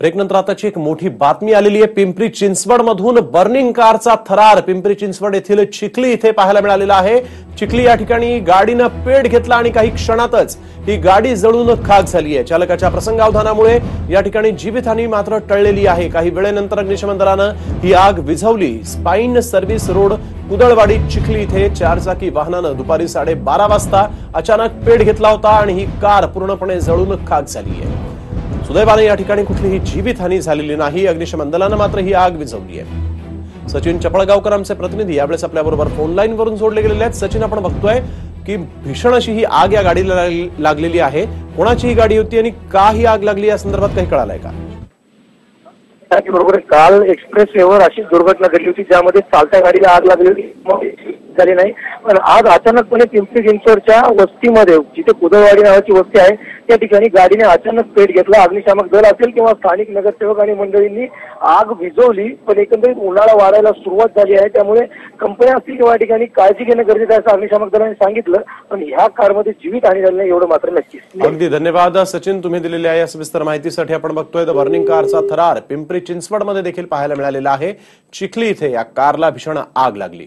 ब्रेकनंतर आताची एक मोठी बातमी आलेली आहे. पिंपरी चिंचवड मधून बर्निंग कारचा थरार. पिंपरी चिंचवड येथील चिखली इथे पाहायला मिळालेला आहे. चिखली या ठिकाणी गाडीनं पेट घेतला आणि काही क्षणातच ही गाडी जळून खाक झाली आहे. चालकाच्या प्रसंगावधानामुळे या ठिकाणी जीवितहानी मात्र टळलेली आहे. काही वेळेनंतर अग्निशमन दलानं ही आग विझवली. Spine service road Kudalwadi Chikhali इथे चारचाकी वाहनानं दुपारी साडेबारा वाजता अचानक पेट घेतला होता आणि ही कार पूर्णपणे जळून खाक झाली आहे. सुदैवाने या ठिकाणी कुठलीही जीवितहानी झालेली नाही. अग्निशमन दलानं मात्र ही आग विझवली आहे सचिन चपळगावकर आमचे प्रतिनिधी यावेळेस आपल्याबरोबर फोन लाईन वरून जोडले गेलेले आहेत. सचिन आपण बघतोय की भीषण अशी ही आग या गाडीला लागलेली आहे. कोणाची ही गाडी होती आणि का ही आग लागली या संदर्भात काही कळालंय का? बरोबर काल एक्सप्रेस वेवर अशी दुर्घटना घडली होती ज्यामध्ये चालत्या गाडीला आग लागली होती. झाली नाही. पण आज अचानकपणे पिंपरी चिंचवडच्या वस्तीमध्ये जिथे कुदळवाडी नावाची वस्ती आहे त्या ठिकाणी गाडीने अचानक पेट घेतला. अग्निशामक दल असेल किंवा स्थानिक नगरसेवक आणि मंडळींनी आग भिजवली पण एकंदरीत उन्हाळा वाढायला सुरुवात झाली आहे. त्यामुळे कंपन्या असतील किंवा या ठिकाणी काळजी घेणं गरजेचं आहे असं अग्निशामक दलाने सांगितलं. पण ह्या कारमध्ये जीवित हानी झाली नाही एवढं मात्र नक्कीच. अगदी धन्यवाद. सचिन तुम्ही दिलेल्या या सविस्तर माहितीसाठी आपण बघतोय द बर्निंग कारचा थरार पिंपरी चिंचवडमध्ये देखील पाहायला मिळालेला आहे. चिखली इथे या कारला भीषण आग लागली.